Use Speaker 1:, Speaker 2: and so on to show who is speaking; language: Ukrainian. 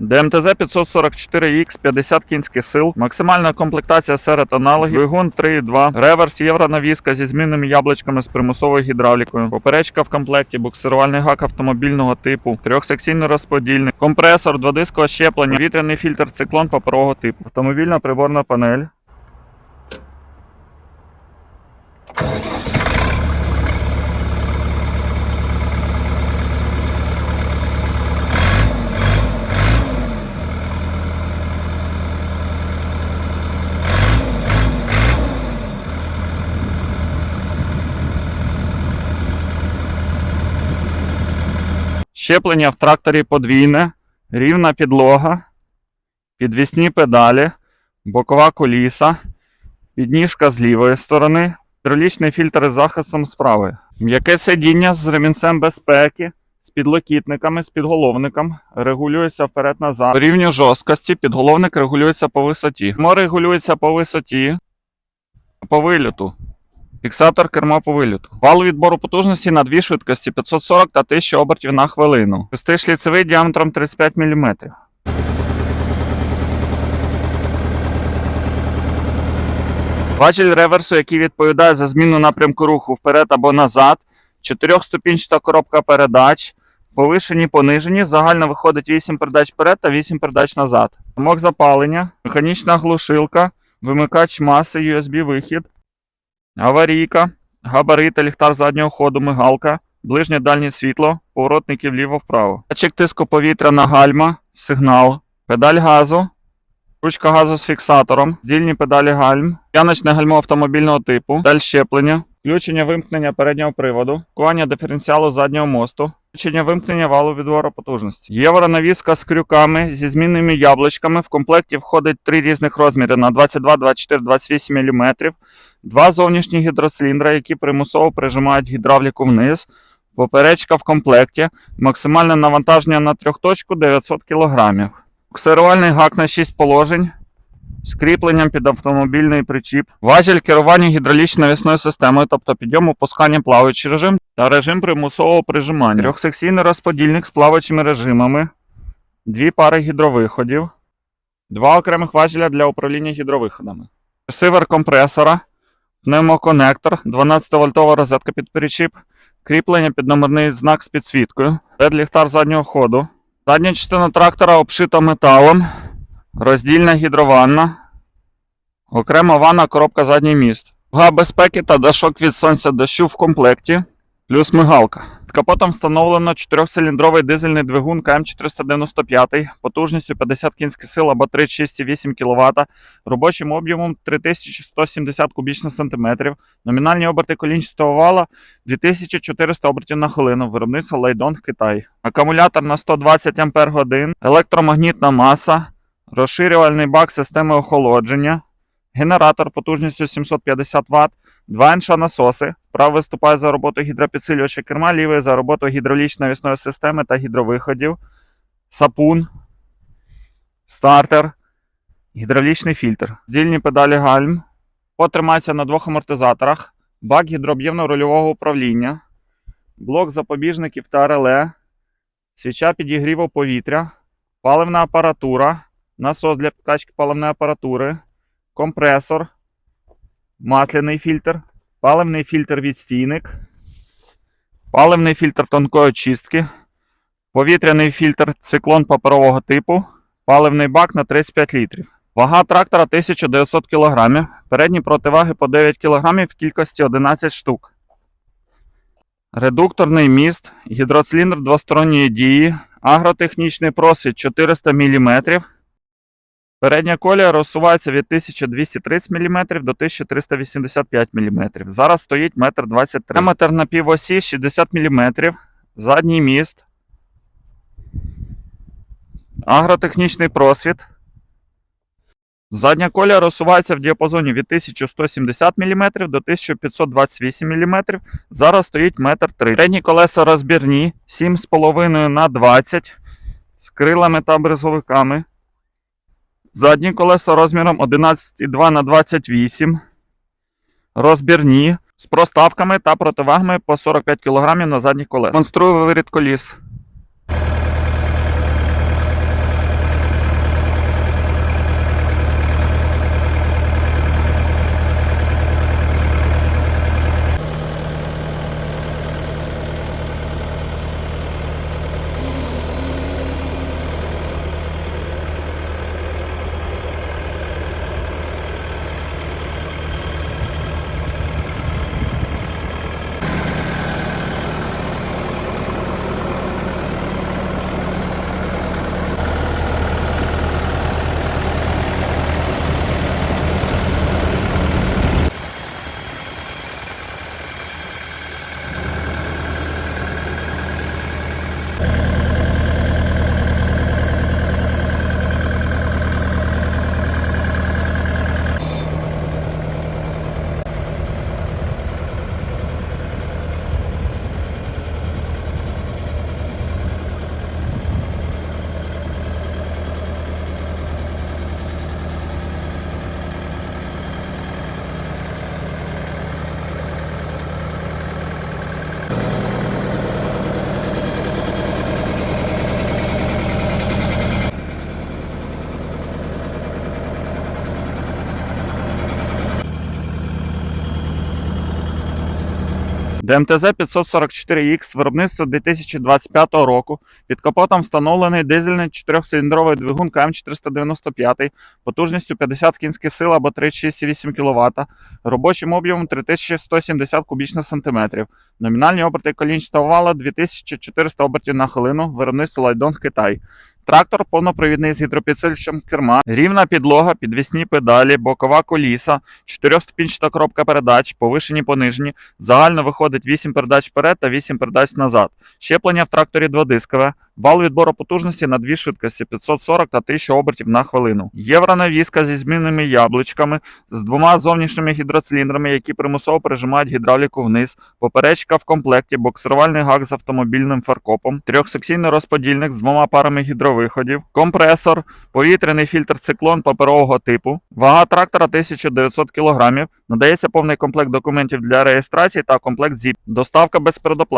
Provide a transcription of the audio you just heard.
Speaker 1: ДМТЗ 544X 50 кінських сил, максимальна комплектація серед аналогів, двигун 3.2, реверс, євронавіска зі змінними яблучками з примусовою гідравлікою, поперечка в комплекті, буксирувальний гак автомобільного типу, трьохсекційний розподільник, компресор, дводискове щеплення, вітряний фільтр, циклон паперового типу, автомобільна приборна панель. Щеплення в тракторі подвійне, рівна підлога, підвісні педалі, бокова коліса, підніжка з лівої сторони, гідравлічний фільтр з захистом з правої. М'яке сидіння з ремінцем безпеки, з підлокітниками, з підголовником, регулюється вперед-назад. Рівню жорсткості підголовник регулюється по висоті. Кермо регулюється по висоті, по вильоту. Фіксатор керма по виліту. Вал відбору потужності на дві швидкості 540 та 1000 обертів на хвилину. Шестий шліцевий діаметром 35 мм. Важіль реверсу, який відповідає за зміну напрямку руху вперед або назад. Чотирьохступінчата коробка передач. Повишені, понижені. Загально виходить 8 передач вперед та 8 передач назад. Замок запалення, механічна глушилка, вимикач маси, USB-вихід. Аварійка, габарити, ліхтар заднього ходу, мигалка, ближнє дальнє світло, поворотники вліво-вправо. Датчик тиску повітря на гальма, сигнал, педаль газу, ручка газу з фіксатором, дільні педалі гальм, п'яночне гальмо автомобільного типу, даль щеплення, включення вимкнення переднього приводу, кування диференціалу заднього мосту, включення вимкнення валу відвору потужності. Євронавіска з крюками зі змінними яблучками. В комплекті входить три різних розміри на 22, 24, 28 мм. Два зовнішні гідроциліндри, які примусово прижимають гідравліку вниз. Поперечка в комплекті. Максимальне навантаження на трьохточку 900 кг. Буксирувальний гак на 6 положень з кріпленням під автомобільний причіп. Важіль керування гідравлічно-вісною системою, тобто підйом опускання плаваючий режим та режим примусового прижимання. Трьохсекційний розподільник з плаваючими режимами. Дві пари гідровиходів. Два окремих важеля для управління гідровиходами. Ресивер компресора пневмоконектор, 12-вольтова розетка під причіп, кріплення під номерний знак з підсвіткою, led ліхтар заднього ходу. Задня частина трактора обшита металом, роздільна гідрованна, окрема ванна, коробка задній міст. Га безпеки та дашок від сонця дощу в комплекті, плюс мигалка. Під капотом встановлено 4-циліндровий дизельний двигун КМ495 потужністю 50 кінських сил або 36,8 кВт, робочим об'ємом 3170 кубічних сантиметрів, номінальні оберти колінчатого вала 2400 обертів на хвилину, виробництво Лайдонг Китай. Акумулятор на 120 Ах, електромагнітна маса, розширювальний бак системи охолодження, генератор потужністю 750 Вт, два інша насоси. Правий виступає за роботу гідропідсилювача керма, лівий за роботу гідравлічно-вісної системи та гідровиходів, сапун, стартер, гідравлічний фільтр, здільні педалі гальм, потримається на двох амортизаторах, бак гідрооб'ємного рульового управління, блок запобіжників та реле, свіча підігріву повітря, паливна апаратура, насос для підкачки паливної апаратури, компресор, масляний фільтр, паливний фільтр відстійник, паливний фільтр тонкої очистки, повітряний фільтр циклон паперового типу, паливний бак на 35 літрів. Вага трактора 1900 кг, передні противаги по 9 кг в кількості 11 штук. Редукторний міст, гідроциліндр двосторонньої дії, агротехнічний просвіт 400 мм. Передня колія розсувається від 1230 мм до 1385 мм. Зараз стоїть 1,23 м. Диаметр на півосі 60 мм. Задній міст. Агротехнічний просвіт. Задня колія розсувається в діапазоні від 1170 мм до 1528 мм. Зараз стоїть 1,3 м. Передні колеса розбірні 7,5 на 20 з крилами та бризовиками. Задні колеса розміром 11,2 на 28. Розбірні з проставками та противагами по 45 кг на задніх колесах. Конструю вирід коліс. ДМТЗ 544X виробництво 2025 року. Під капотом встановлений дизельний 4-циліндровий двигун КМ495 потужністю 50 кінських сил або 36,8 кВт, робочим об'ємом 3170 кубічних сантиметрів. Номінальні оберти колінчатого вала 2400 обертів на хвилину, виробництво Лайдонг Китай. Трактор повнопривідний з гідропідсилювачем керма, рівна підлога, підвісні педалі, бокова коліса, чотирьохступінчата коробка передач, повишені понижені. Загально виходить 8 передач вперед та 8 передач назад. Щеплення в тракторі дводискове. Вал відбору потужності на дві швидкості 540 та 1000 обертів на хвилину. Євронавіска зі змінними яблучками, з двома зовнішніми гідроциліндрами, які примусово прижимають гідравліку вниз, поперечка в комплекті, боксирувальний гак з автомобільним фаркопом, трьохсекційний розподільник з двома парами гідровиходів, компресор, повітряний фільтр циклон паперового типу, вага трактора 1900 кг, надається повний комплект документів для реєстрації та комплект ЗІП, доставка без передоплати.